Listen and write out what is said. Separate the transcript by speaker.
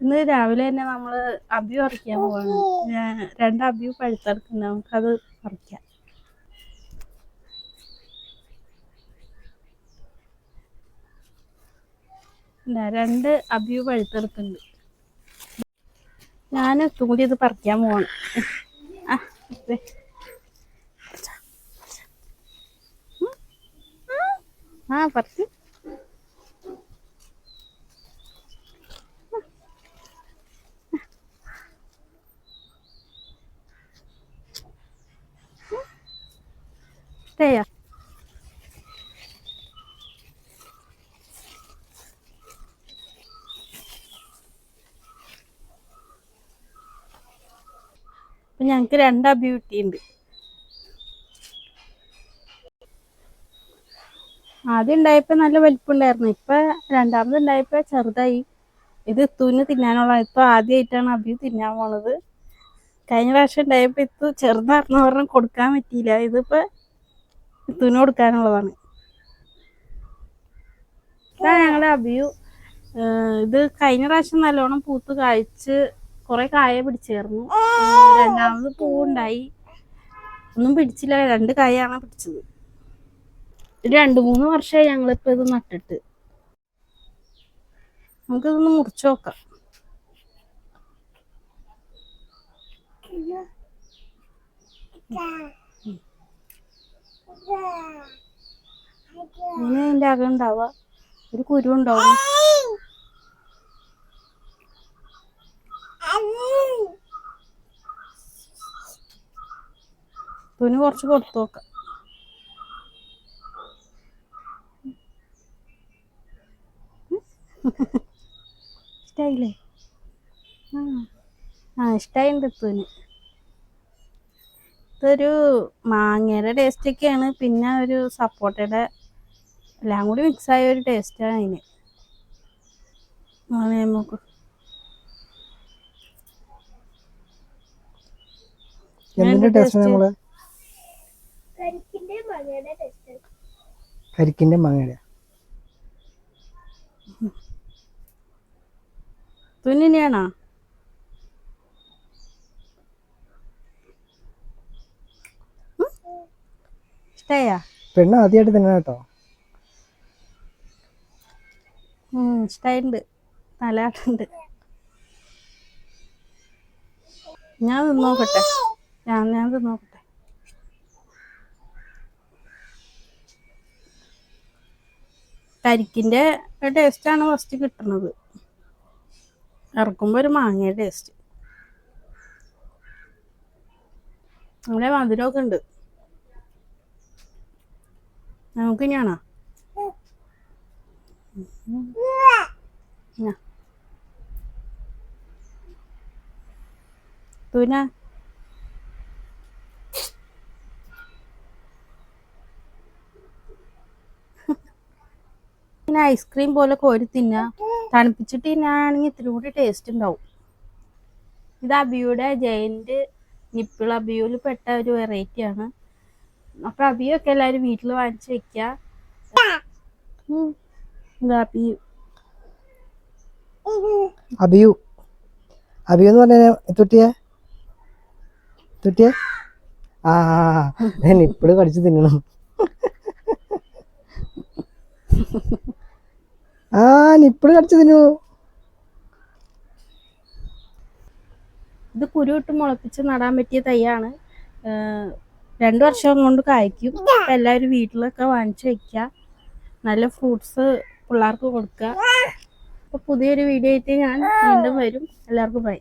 Speaker 1: ഇന്ന് രാവിലെ തന്നെ നമ്മൾ അബി പറിക്കാൻ പോവാണ്. രണ്ട് അബി പഴുത്തെടുക്കുന്നുണ്ട് നമുക്കത് പറിക്കാം രണ്ട് അബി പഴുത്തെടുക്കുന്നുണ്ട്. ഞാൻ കൂടി ഇത് പറിക്കാൻ പോവാണ്. ആ, പറിച്ചു അപ്പൊ ഞങ്ങക്ക് രണ്ടാ ബ്യൂട്ടി ഉണ്ട്. ആദ്യം ഉണ്ടായപ്പോ നല്ല വലിപ്പമുണ്ടായിരുന്നു ഇപ്പൊ രണ്ടാമത് ഉണ്ടായപ്പോ ചെറുതായി. ഇത് തൂന്ന് തിന്നാനുള്ള ഇപ്പൊ ആദ്യമായിട്ടാണ് അബി തിന്നാൻ പോണത്. കഴിഞ്ഞ പ്രാവശ്യം ഉണ്ടായപ്പോ ഇത്തു ചെറുതായിരുന്നു പറഞ്ഞ് കൊടുക്കാൻ പറ്റിയില്ല. ഇതിപ്പോ ഇത്തുവിന് കൊടുക്കാനുള്ളതാണ് ഇതാ ഞങ്ങളുടെ അബിയു. ഏഹ് ഇത് കഴിഞ്ഞ പ്രാവശ്യം നല്ലോണം പൂത്ത് കായ്ച്ച് കുറെ കായ പിടിച്ചേർന്നു. രണ്ടാമത് പൂവുണ്ടായി. ഒന്നും പിടിച്ചില്ല. രണ്ട് കായാണ് പിടിച്ചത്. രണ്ടു മൂന്ന് വർഷമായി ഞങ്ങളിപ്പോ ഇത് നട്ടിട്ട്. നമുക്കിതൊന്ന് മുറിച്ചു നോക്കാം. ഇങ്ങനെ അതിന്റെ അകം ഉണ്ടാവുക. ഒരു കുരു ഉണ്ടാവും. തുണി കുറച്ച് കൊടുത്തു നോക്കാം. ഇഷ്ടായില്ലേ? ആ ഇഷ്ടായിണ്ട് തുണി. ഇതൊരു മാങ്ങയുടെ ടേസ്റ്റ് ഒക്കെയാണ്. പിന്നെ ഒരു സപ്പോട്ടയുടെ എല്ലാം കൂടി മിക്സ് ആയ ഒരു ടേസ്റ്റാണ് അതിന്.
Speaker 2: നമ്മൾ കരിക്കിന്റെ മാങ്ങയുടെ
Speaker 1: തുന്നിനെയാണോ? ഇഷ്ടായാ
Speaker 2: പെണ്ണ് ആദ്യമായിട്ട് തന്നെ കേട്ടോ.
Speaker 1: ഉം, ഇഷ്ടായിട്ടുണ്ട് നല്ലതായിട്ടുണ്ട്. ഞാൻ തിന്നോക്കട്ടെ ഞാൻ ഞാൻ നോക്കട്ടെ. കരിക്കിന്റെ ടേസ്റ്റാണ് ഫസ്റ്റ് കിട്ടുന്നത്. ഇറക്കുമ്പോ ഒരു മാങ്ങയുടെ ടേസ്റ്റ് നമ്മുടെ മധുരമൊക്കെ ഉണ്ട്. നമുക്ക് ഇനിയാണോ. തൂന. പിന്നെ ഐസ്ക്രീം പോലെ കോരി തിന്നാ തണുപ്പിച്ചിട്ട് തിന്നാണെങ്കിൽ ഇത്തിരി കൂടി ടേസ്റ്റ് ഉണ്ടാവും. ഇത് അബിയുടെ ജയന്റ് നിപ്പിൾ അബിയുൽ പെട്ട ഒരു വെറൈറ്റി ആണ്. അപ്പൊ അബിയൊക്കെ എല്ലാരും വീട്ടിൽ വാങ്ങിച്ച് വെക്ക. ഉം. ഇത് അബിയു.
Speaker 2: അബിയു. അബിയു എന്ന് പറഞ്ഞ തുട്ടിയെ? തുട്ടിയെ? ആ ഞാൻ ഇപ്പോഴും കടിച്ചു തിന്നണം. ആ നിപ്പിൾ കടിച്ചു തിന്നു.
Speaker 1: ഇത് കുരു ഇട്ട് മുളപ്പിച്ച് നടാൻ പറ്റിയ തൈയാണ്. രണ്ടു വർഷം കൊണ്ട് കായ്ക്കും. എല്ലാവരും വീട്ടിലൊക്കെ വാങ്ങിച്ചു വെക്കുക നല്ല ഫ്രൂട്ട്സ് പിള്ളേർക്ക് കൊടുക്ക. അപ്പൊ പുതിയൊരു വീഡിയോ ആയിട്ട് ഞാൻ വീണ്ടും വരും. എല്ലാവർക്കും ബൈ